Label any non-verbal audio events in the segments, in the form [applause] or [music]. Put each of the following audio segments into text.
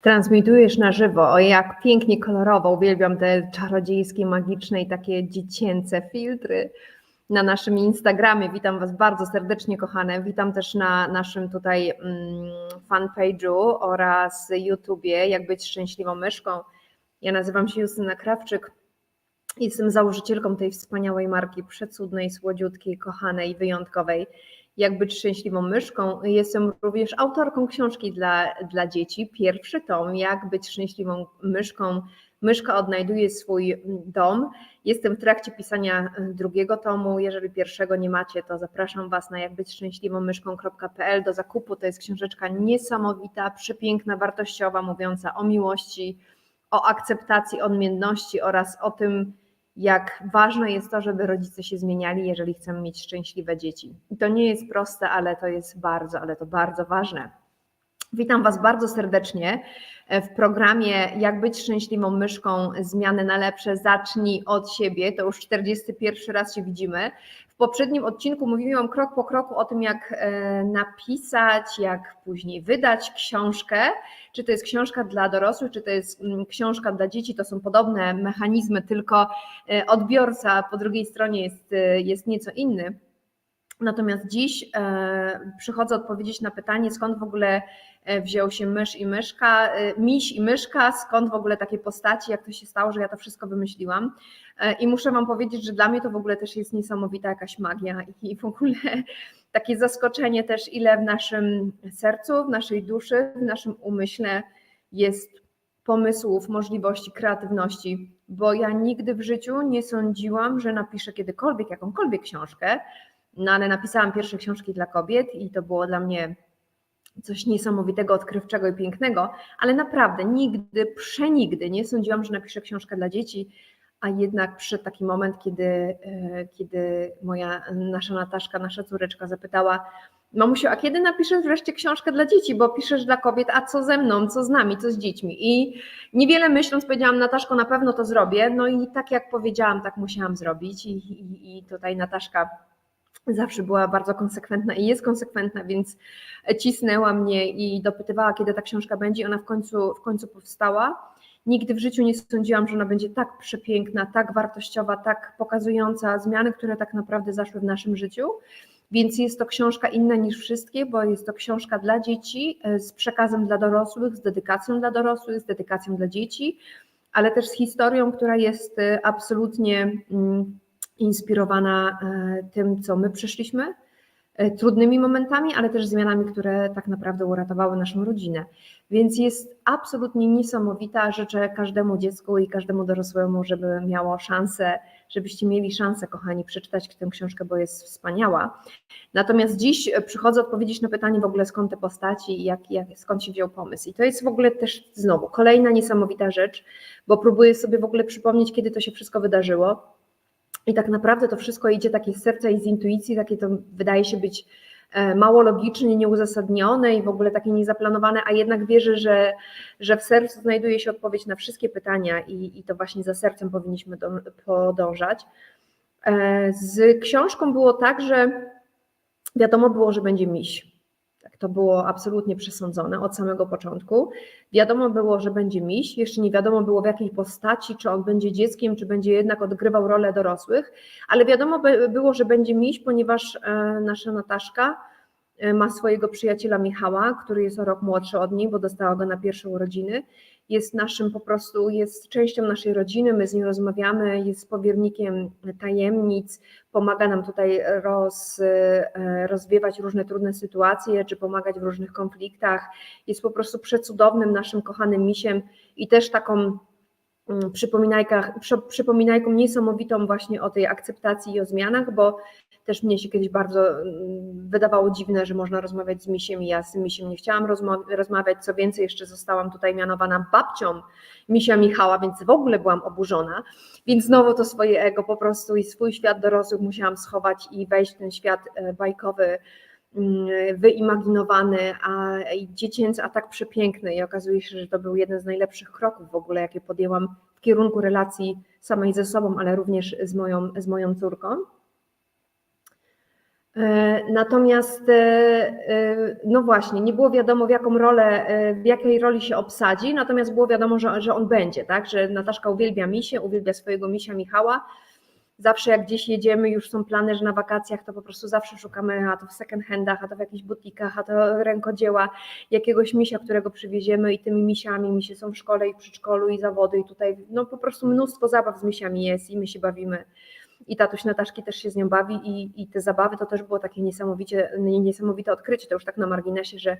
Transmitujesz na żywo, o jak pięknie kolorowo, uwielbiam te czarodziejskie, magiczne i takie dziecięce filtry na naszym Instagramie. Witam Was bardzo serdecznie, kochane. Witam też na naszym tutaj mm, fanpage'u oraz YouTubie, jak być szczęśliwą myszką. Ja nazywam się Justyna Krawczyk. Jestem założycielką tej wspaniałej marki, przecudnej, słodziutkiej, kochanej, wyjątkowej jak być szczęśliwą myszką. Jestem również autorką książki dla, dla dzieci. Pierwszy tom, jak być szczęśliwą myszką. Myszka odnajduje swój dom. Jestem w trakcie pisania drugiego tomu. Jeżeli pierwszego nie macie, to zapraszam Was na jakbyćszczęśliwąmyszką.pl do zakupu. To jest książeczka niesamowita, przepiękna, wartościowa, mówiąca o miłości, o akceptacji odmienności oraz o tym, jak ważne jest to, żeby rodzice się zmieniali, jeżeli chcemy mieć szczęśliwe dzieci. I to nie jest proste, ale to jest bardzo, ale to bardzo ważne. Witam Was bardzo serdecznie w programie Jak być szczęśliwą myszką, zmiany na lepsze, zacznij od siebie. To już 41 raz się widzimy. Poprzednim odcinku mówiłam krok po kroku o tym, jak e, napisać, jak później wydać książkę. Czy to jest książka dla dorosłych, czy to jest mm, książka dla dzieci, to są podobne mechanizmy, tylko e, odbiorca po drugiej stronie jest, e, jest nieco inny. Natomiast dziś przychodzę odpowiedzieć na pytanie, skąd w ogóle wziął się mysz i myszka, e, miś i myszka, skąd w ogóle takie postaci, jak to się stało, że ja to wszystko wymyśliłam. E, I muszę Wam powiedzieć, że dla mnie to w ogóle też jest niesamowita jakaś magia i w ogóle [laughs] takie zaskoczenie też, ile w naszym sercu, w naszej duszy, w naszym umyśle jest pomysłów, możliwości, kreatywności, bo ja nigdy w życiu nie sądziłam, że napiszę kiedykolwiek jakąkolwiek książkę, no ale napisałam pierwsze książki dla kobiet i to było dla mnie coś niesamowitego, odkrywczego i pięknego, ale naprawdę nigdy, przenigdy nie sądziłam, że napiszę książkę dla dzieci, a jednak przyszedł taki moment, kiedy, e, kiedy moja nasza Nataszka, nasza córeczka zapytała, mamusiu, a kiedy napiszesz wreszcie książkę dla dzieci, bo piszesz dla kobiet, a co ze mną, co z nami, co z dziećmi? I niewiele myśląc powiedziałam, Nataszko, na pewno to zrobię, no i tak jak powiedziałam, tak musiałam zrobić. I, i, i tutaj Nataszka zawsze była bardzo konsekwentna i jest konsekwentna, więc cisnęła mnie i dopytywała, kiedy ta książka będzie. Ona w końcu, w końcu powstała. Nigdy w życiu nie sądziłam, że ona będzie tak przepiękna, tak wartościowa, tak pokazująca zmiany, które tak naprawdę zaszły w naszym życiu. Więc jest to książka inna niż wszystkie, bo jest to książka dla dzieci e, z przekazem dla dorosłych, z dedykacją dla dorosłych, z dedykacją dla dzieci, ale też z historią, która jest e, absolutnie mm, inspirowana e, tym, co my przeszliśmy, e, trudnymi momentami, ale też zmianami, które tak naprawdę uratowały naszą rodzinę. Więc jest absolutnie niesamowita. Życzę każdemu dziecku i każdemu dorosłemu, żeby miało szansę, żebyście mieli szansę, kochani, przeczytać tę książkę, bo jest wspaniała. Natomiast dziś przychodzę odpowiedzieć na pytanie w ogóle skąd te postaci i jak, jak, skąd się wziął pomysł. I to jest w ogóle też znowu kolejna niesamowita rzecz, bo próbuję sobie w ogóle przypomnieć, kiedy to się wszystko wydarzyło. I tak naprawdę to wszystko idzie takie z serca i z intuicji, takie to wydaje się być e, mało logiczne, nieuzasadnione i w ogóle takie niezaplanowane, a jednak wierzę, że, że w sercu znajduje się odpowiedź na wszystkie pytania i, i to właśnie za sercem powinniśmy do, podążać. E, z książką było tak, że wiadomo było, że będzie miś. To było absolutnie przesądzone od samego początku. Wiadomo było, że będzie miś, jeszcze nie wiadomo było w jakiej postaci, czy on będzie dzieckiem, czy będzie jednak odgrywał rolę dorosłych, ale wiadomo było, że będzie miś, ponieważ e, nasza Nataszka e, ma swojego przyjaciela Michała, który jest o rok młodszy od niej, bo dostała go na pierwsze urodziny jest naszym po prostu, jest częścią naszej rodziny, my z nim rozmawiamy, jest powiernikiem tajemnic, pomaga nam tutaj roz, e, rozwiewać różne trudne sytuacje, czy pomagać w różnych konfliktach. Jest po prostu przecudownym naszym kochanym misiem i też taką mm, przypominajką niesamowitą właśnie o tej akceptacji i o zmianach, bo też mnie się kiedyś bardzo mm, wydawało dziwne, że można rozmawiać z misiem i ja z misiem nie chciałam rozmawiać. Co więcej, jeszcze zostałam tutaj mianowana babcią misia Michała, więc w ogóle byłam oburzona. Więc znowu to swoje ego po prostu i swój świat dorosłych musiałam schować i wejść w ten świat e, bajkowy, mm, wyimaginowany, a dziecięcy, a tak przepiękny. I okazuje się, że to był jeden z najlepszych kroków w ogóle, jakie podjęłam w kierunku relacji samej ze sobą, ale również z moją, z moją córką. E, natomiast, e, e, no właśnie, nie było wiadomo, w jaką rolę, w jakiej roli się obsadzi, natomiast było wiadomo, że, że on będzie, tak? Że Nataszka uwielbia misie, uwielbia swojego misia Michała. Zawsze jak gdzieś jedziemy, już są plany, że na wakacjach, to po prostu zawsze szukamy, a to w second handach, a to w jakichś butikach, a to rękodzieła, jakiegoś misia, którego przywieziemy i tymi misiami, misie są w szkole i w przedszkolu i zawody i tutaj, no po prostu mnóstwo zabaw z misiami jest i my się bawimy i tatuś Nataszki też się z nią bawi i, i te zabawy to też było takie niesamowicie, niesamowite odkrycie, to już tak na marginesie, że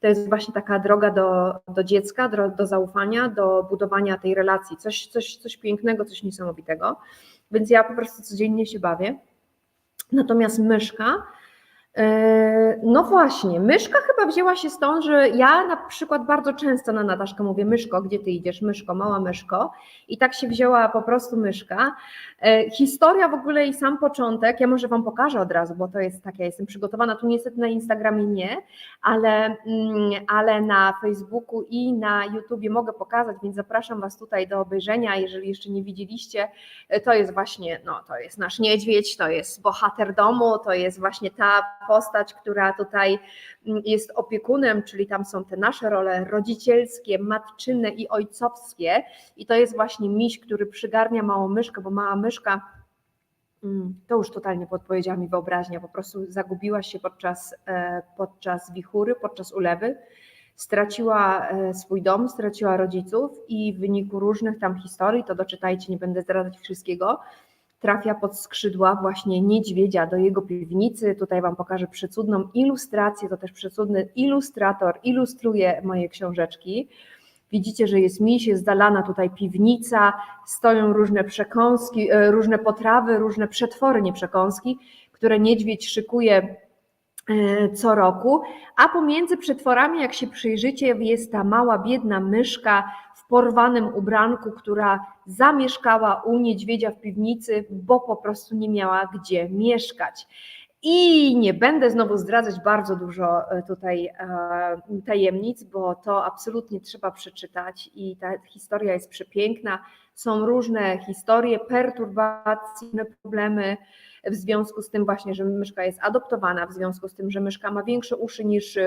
to jest właśnie taka droga do, do dziecka, do, do zaufania, do budowania tej relacji, coś, coś, coś pięknego, coś niesamowitego, więc ja po prostu codziennie się bawię. Natomiast myszka, no właśnie, myszka chyba wzięła się stąd, że ja na przykład bardzo często na Nataszkę mówię, myszko, gdzie ty idziesz, myszko, mała myszko. I tak się wzięła po prostu myszka. E, historia w ogóle i sam początek, ja może wam pokażę od razu, bo to jest tak, ja jestem przygotowana, tu niestety na Instagramie nie, ale, mm, ale na Facebooku i na YouTubie mogę pokazać, więc zapraszam was tutaj do obejrzenia, jeżeli jeszcze nie widzieliście, e, to jest właśnie, no to jest nasz niedźwiedź, to jest bohater domu, to jest właśnie ta postać, która tutaj mm, jest opiekunem, czyli tam są te nasze role rodzicielskie, matczyne i ojcowskie. I to jest właśnie miś, który przygarnia małą myszkę, bo mała myszka mm, to już totalnie podpowiedziała mi wyobraźnia, po prostu zagubiła się podczas, e, podczas wichury, podczas ulewy, straciła e, swój dom, straciła rodziców i w wyniku różnych tam historii, to doczytajcie, nie będę zdradzać wszystkiego, trafia pod skrzydła właśnie niedźwiedzia do jego piwnicy. Tutaj Wam pokażę przecudną ilustrację, to też przecudny ilustrator ilustruje moje książeczki. Widzicie, że jest miś, jest zalana tutaj piwnica, stoją różne przekąski, e, różne potrawy, różne przetwory, nie przekąski, które niedźwiedź szykuje e, co roku, a pomiędzy przetworami, jak się przyjrzycie, jest ta mała, biedna myszka porwanym ubranku, która zamieszkała u niedźwiedzia w piwnicy, bo po prostu nie miała gdzie mieszkać. I nie będę znowu zdradzać bardzo dużo e, tutaj e, tajemnic, bo to absolutnie trzeba przeczytać i ta historia jest przepiękna. Są różne historie, perturbacje, problemy w związku z tym właśnie, że myszka jest adoptowana, w związku z tym, że myszka ma większe uszy niż,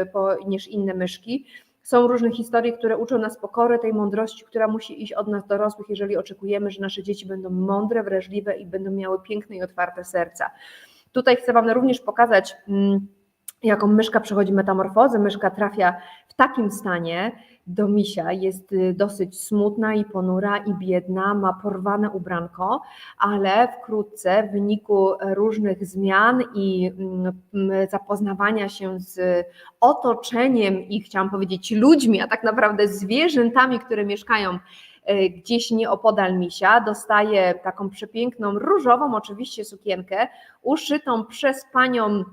niż inne myszki. Są różne historie, które uczą nas pokory, tej mądrości, która musi iść od nas dorosłych, jeżeli oczekujemy, że nasze dzieci będą mądre, wrażliwe i będą miały piękne i otwarte serca. Tutaj chcę Wam również pokazać, mm, jaką myszka przechodzi metamorfozę. Myszka trafia w takim stanie, do misia jest y, dosyć smutna i ponura i biedna, ma porwane ubranko, ale wkrótce w wyniku różnych zmian i mm, zapoznawania się z otoczeniem i chciałam powiedzieć ludźmi, a tak naprawdę zwierzętami, które mieszkają y, gdzieś nieopodal misia, dostaje taką przepiękną, różową oczywiście sukienkę, uszytą przez panią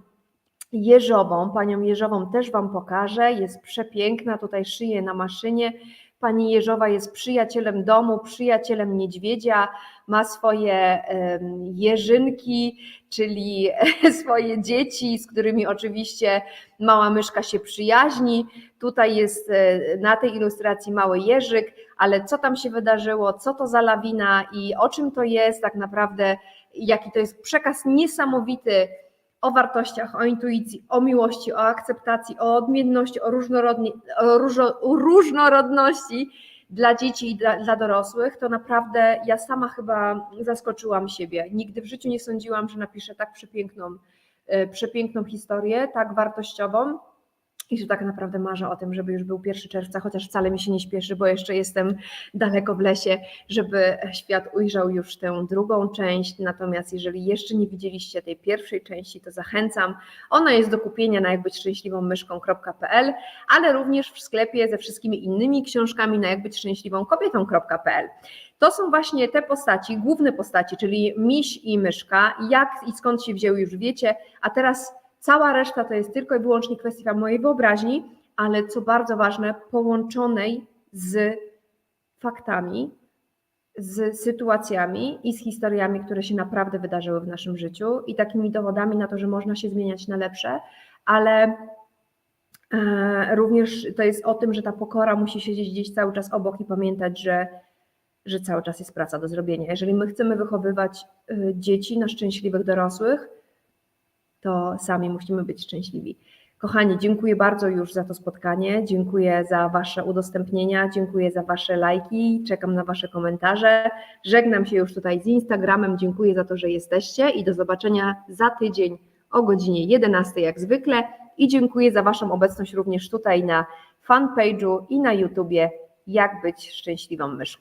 Jeżową. Panią Jeżową też Wam pokażę. Jest przepiękna, tutaj szyje na maszynie. Pani Jeżowa jest przyjacielem domu, przyjacielem niedźwiedzia, ma swoje jeżynki, czyli [laughs] swoje dzieci, z którymi oczywiście mała myszka się przyjaźni. Tutaj jest e, na tej ilustracji mały jeżyk, ale co tam się wydarzyło, co to za lawina i o czym to jest tak naprawdę, jaki to jest przekaz niesamowity o wartościach, o intuicji, o miłości, o akceptacji, o odmienności, o, o, różo, o różnorodności dla dzieci i dla, dla, dorosłych, to naprawdę ja sama chyba zaskoczyłam siebie. Nigdy w życiu nie sądziłam, że napiszę tak przepiękną, e, przepiękną historię, tak wartościową i że tak naprawdę marzę o tym, żeby już był 1 czerwca, chociaż wcale mi się nie śpieszy, bo jeszcze jestem daleko w lesie, żeby świat ujrzał już tę drugą część. Natomiast jeżeli jeszcze nie widzieliście tej pierwszej części, to zachęcam. Ona jest do kupienia na jakbyćszczęśliwąmyszką.pl, ale również w sklepie ze wszystkimi innymi książkami na jakbyćszczęśliwąkobietą.pl. To są właśnie te postaci, główne postaci, czyli miś i myszka. Jak i skąd się wzięły już wiecie, a teraz Cała reszta to jest tylko i wyłącznie kwestia mojej wyobraźni, ale co bardzo ważne, połączonej z faktami, z sytuacjami i z historiami, które się naprawdę wydarzyły w naszym życiu i takimi dowodami na to, że można się zmieniać na lepsze, ale e, również to jest o tym, że ta pokora musi siedzieć gdzieś cały czas obok i pamiętać, że, że cały czas jest praca do zrobienia. Jeżeli my chcemy wychowywać e, dzieci na szczęśliwych dorosłych, to sami musimy być szczęśliwi. Kochani, dziękuję bardzo już za to spotkanie. Dziękuję za Wasze udostępnienia, dziękuję za Wasze lajki, czekam na Wasze komentarze. Żegnam się już tutaj z Instagramem. Dziękuję za to, że jesteście i do zobaczenia za tydzień o godzinie 11 jak zwykle. I dziękuję za Waszą obecność również tutaj na fanpage'u i na YouTubie Jak być szczęśliwą myszką.